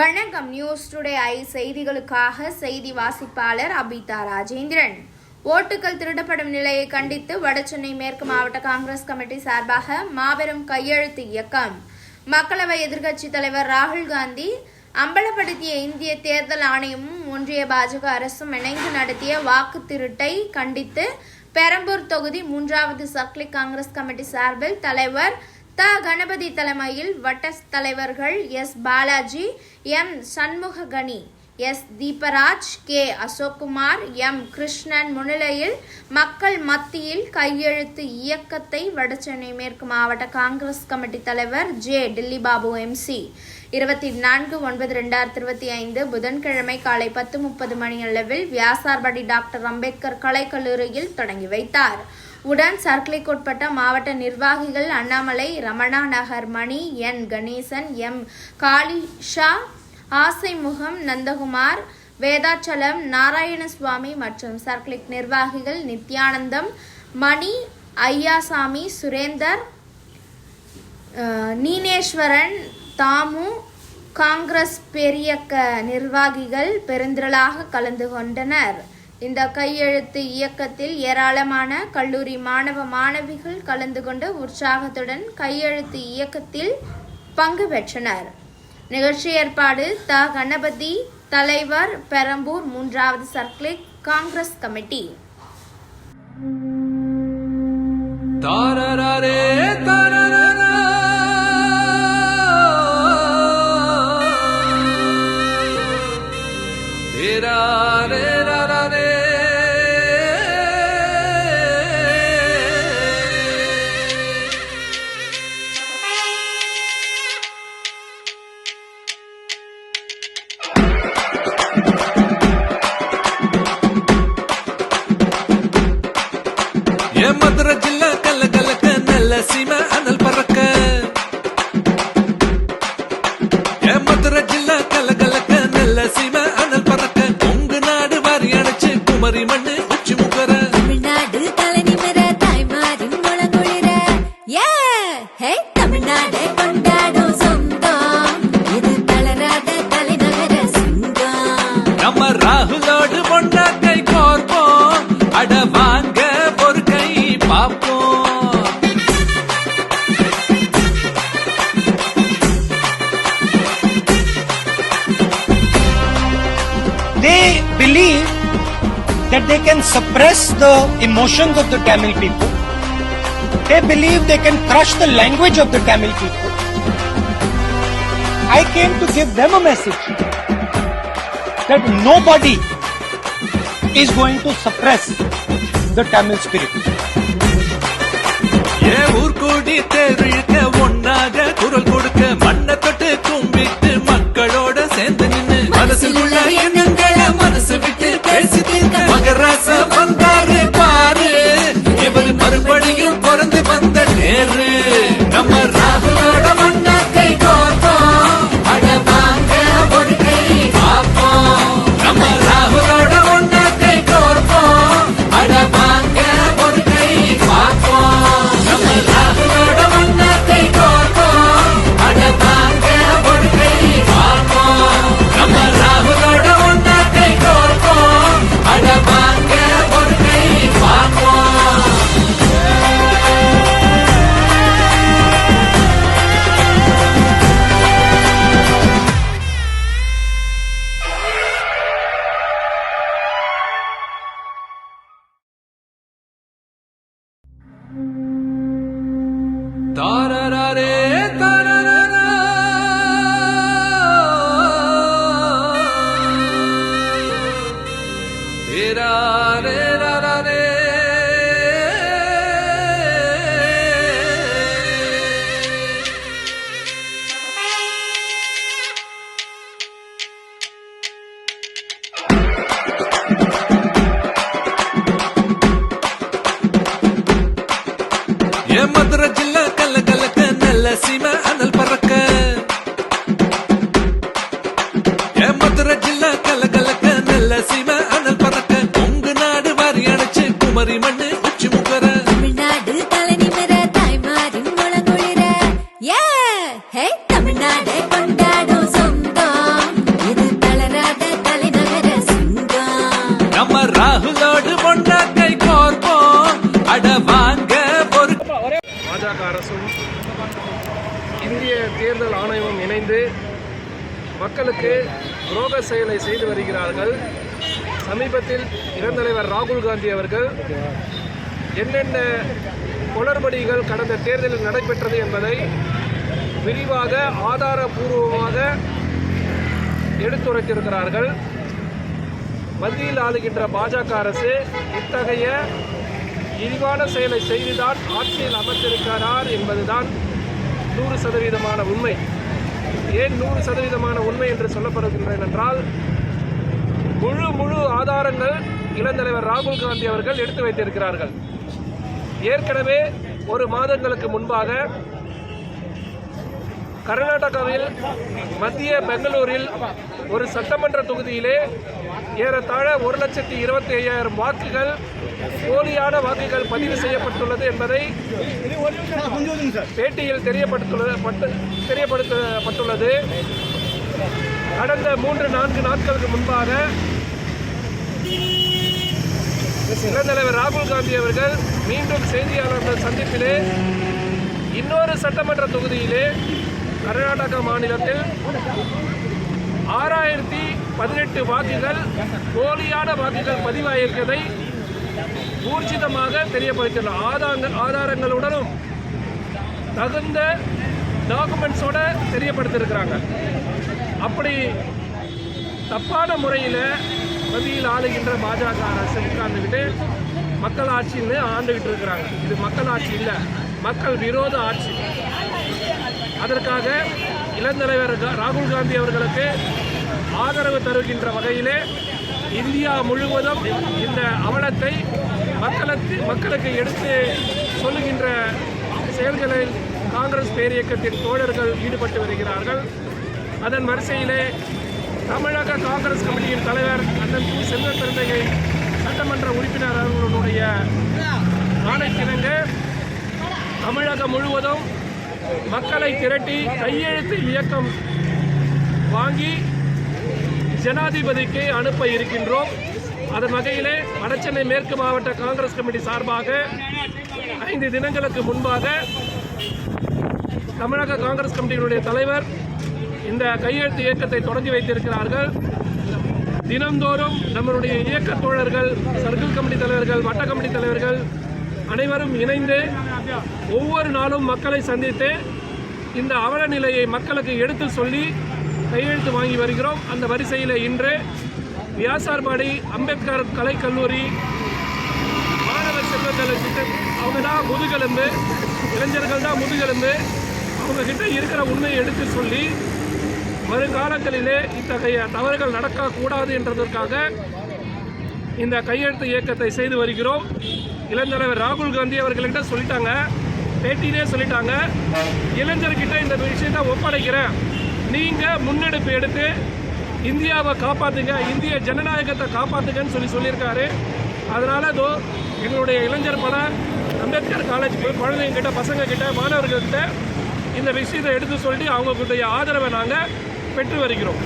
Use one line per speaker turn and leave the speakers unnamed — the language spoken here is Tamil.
வணக்கம். நியூஸ் டுடே ஐ செய்திகளுக்காக செய்தி வாசிப்பாளர் அபிதா ராஜேந்திரன். ஓட்டுகள் திருடப்படும் நிலையை கண்டித்து வடசென்னை மேற்கு மாவட்ட காங்கிரஸ் கமிட்டி சார்பாக மாபெரும் கையெழுத்து இயக்கம். மக்களவை எதிர்க்கட்சித் தலைவர் ராகுல் காந்தி அம்பலப்படுத்திய இந்திய தேர்தல் ஆணையமும் ஒன்றிய பாஜக அரசும் இணைந்து நடத்திய வாக்கு திருட்டை கண்டித்து பெரம்பூர் தொகுதி மூன்றாவது சக்லி காங்கிரஸ் கமிட்டி சார்பில் தலைவர் த கணபதி தலைமையில் வட்ட தலைவர்கள் S Balaji M Shanmugakani S Deepraj K Ashokkumar M Krishnan முன்னிலையில் மக்கள் மத்தியில் கையெழுத்து இயக்கத்தை வடசென்னை மேற்கு மாவட்ட காங்கிரஸ் கமிட்டி தலைவர் ஜே டில்லிபாபு எம்சி இருபத்தி நான்கு ஒன்பது ரெண்டாயிரத்தி இருபத்தி ஐந்து புதன்கிழமை காலை பத்து முப்பது மணி அளவில் வியாசார்படி டாக்டர் அம்பேத்கர் கலைக்கல்லூரியில் தொடங்கி வைத்தார். உடன் சர்க்கிளைக்குட்பட்ட மாவட்ட நிர்வாகிகள் அண்ணாமலை ரமணா நகர் மணி என் கணேசன் எம் காளிஷா ஆசைமுகம் நந்தகுமார் வேதாச்சலம் நாராயணசுவாமி மற்றும் சர்க்கிளிக் நிர்வாகிகள் நித்யானந்தம் மணி ஐயாசாமி சுரேந்தர் நீனேஸ்வரன் தாமு காங்கிரஸ் பெரியக்க நிர்வாகிகள் பெருந்திரளாக கலந்து கொண்டனர். இந்த கையெழுத்து இயக்கத்தில் ஏராளமான கல்லூரி மாணவ மாணவிகள் கலந்து கொண்டு உற்சாகத்துடன் கையெழுத்து இயக்கத்தில் பங்கு பெற்றனர். நிகழ்ச்சி ஏற்பாடு த. கணபதி தலைவர் பெரம்பூர் மூன்றாவது சர்க்கிளிக் காங்கிரஸ் கமிட்டி.
தாரரா
that they can suppress the emotions of the Tamil people. They believe they can crush the language of the Tamil people. I came to give them a message that nobody is going to suppress the Tamil spirit.
ஏன் ஊர் கூடி தேர்விழுக்க ஒன்னாக குரல் கொடுக்க மண்ணை தொட்டு கும்பிட்டு மக்களோட சேர்ந்து நின்னு மனசில் உள்ள da da da நல்ல சீம அனல் மதுரை ஜில்லா கல்ல கலக்க நல்ல சீம அனல் பறக்க. உங்க நாடு வாரி அணைச்சு குமரி மண்ணு உச்சி முகர.
தமிழ்நாடு தலை நிமிர தாய்மாரின் முழங்குளிர. ஏ ஹே
மக்களுக்கு துரோக செயலை செய்து வருகிறார்கள். சமீபத்தில் இளந்தலைவர் ராகுல் காந்தி அவர்கள் என்னென்ன குளறுபடிகள் கடந்த தேர்தலில் நடைபெற்றது என்பதை விரிவாக ஆதாரபூர்வமாக எடுத்துரைத்திருக்கிறார்கள். மத்தியில் ஆளுகின்ற பாஜக அரசு இத்தகைய இழிவான செயலை செய்துதான் ஆட்சியில் அமர்ந்திருக்கிறார் என்பதுதான் நூறு சதவீதமான உண்மை. ஏன் நூறு சதவீதமான உண்மை என்று சொல்லப்படுகின்றன என்றால் முழு முழு ஆதாரங்கள் இளந்தலைவர் ராகுல் காந்தி அவர்கள் எடுத்து வைத்திருக்கிறார்கள். ஏற்கனவே ஒரு மாதங்களுக்கு முன்பாக கர்நாடகாவில் மத்திய பெங்களூரில் ஒரு சட்டமன்ற தொகுதியிலே ஏறத்தாழ ஒரு லட்சத்தி இருபத்தி ஐயாயிரம் வாக்குகள் போலியான வாக்குகள் பதிவு செய்யப்பட்டுள்ளது என்பதை பேட்டியில் தெரியப்படுத்துள்ள பட்டு- தெரியப்படுத்தப்பட்டுள்ளது. கடந்த மூன்று நான்கு நாட்களுக்கு முன்பாக இளந்தலைவர் ராகுல் காந்தி அவர்கள் மீண்டும் செய்தியாளர்கள் சந்திப்பிலே இன்னொரு சட்டமன்ற தொகுதியிலே கர்நாடக மாநிலத்தில் ஆறாயிரத்தி பதினெட்டு வாக்குகள் போலியான வாக்குகள் பதிவாகியிருப்பதை ஊர்ஜிதமாக தெரியப்படுத்தியுள்ள ஆதாங்க ஆதாரங்களுடனும் தகுந்த டாக்குமெண்ட்ஸோட தெரியப்படுத்தியிருக்கிறாங்க. அப்படி தப்பான முறையில் மத்தியில் ஆளுகின்ற பாஜக அரசு உட்கார்ந்துக்கிட்டு மக்கள் ஆட்சின்னு ஆண்டுகிட்டு இருக்கிறாங்க. இது மக்கள் ஆட்சி இல்லை மக்கள் விரோத ஆட்சி. அதற்காக இளந்தலைவர் ராகுல் காந்தி அவர்களுக்கு ஆதரவு தருகின்ற வகையிலே இந்தியா முழுவதும் இந்த அவலத்தை மக்களுக்கு மக்களுக்கு எடுத்து சொல்லுகின்ற செயல்களில் காங்கிரஸ் பேரியக்கத்தின் தோழர்கள் ஈடுபட்டு வருகிறார்கள். அதன் வரிசையிலே தமிழக காங்கிரஸ் கமிட்டியின் தலைவர் அண்ணன் கு செல்வ சட்டமன்ற உறுப்பினர் அவர்களுடைய ஆணைக்கிணங்க தமிழகம் முழுவதும் மக்களை திரட்டி கையெழுத்து இயக்கம் வாங்கி ஜனாதிபதிக்கு அனுப்ப இருக்கின்றோம். அதன் வகையிலே வடசென்னை மேற்கு மாவட்ட காங்கிரஸ் கமிட்டி சார்பாக ஐந்து தினங்களுக்கு முன்பாக தமிழக காங்கிரஸ் கமிட்டியினுடைய தலைவர் இந்த கையெழுத்து இயக்கத்தை தொடங்கி வைத்திருக்கிறார்கள். தினந்தோறும் நம்மளுடைய இயக்க தோழர்கள் சர்க்கிள் கமிட்டி தலைவர்கள் வட்ட கமிட்டி தலைவர்கள் அனைவரும் இணைந்து ஒவ்வொரு நாளும் மக்களை சந்தித்து இந்த அவல நிலையை மக்களுக்கு எடுத்து சொல்லி கையெழுத்து வாங்கி வருகிறோம். அந்த வரிசையில் இன்று வியாசார்பாடி அம்பேத்கர் கலைக்கல்லூரி மாணவர் செல்வங்கள் கிட்ட அவங்க தான் முதுகெலும்பு. இளைஞர்கள் தான் முதுகெலும்பு. அவங்கக்கிட்ட இருக்கிற உண்மையை எடுத்து சொல்லி வருங்காலங்களிலே இத்தகைய தவறுகள் நடக்கக்கூடாது என்றதற்காக இந்த கையெழுத்து இயக்கத்தை செய்து வருகிறோம். இளந்தலைவர் ராகுல் காந்தி அவர்கள்கிட்ட சொல்லிட்டாங்க. பேட்டியிலே சொல்லிட்டாங்க. இளைஞர்கிட்ட இந்த விஷயத்தை ஒப்படைக்கிறேன். நீங்கள் முன்னெடுப்பு எடுத்து இந்தியாவை காப்பாற்றுங்க இந்திய ஜனநாயகத்தை காப்பாற்றுங்கன்னு சொல்லி சொல்லியிருக்காரு. அதனால் இதோ எங்களுடைய இளைஞர் பல அம்பேத்கர் காலேஜ் போய் குழந்தைங்க பசங்கக்கிட்ட மாணவர்கள்கிட்ட இந்த விஷயத்தை எடுத்து சொல்லி அவங்களுடைய ஆதரவை நாங்கள் பெற்று வருகிறோம்.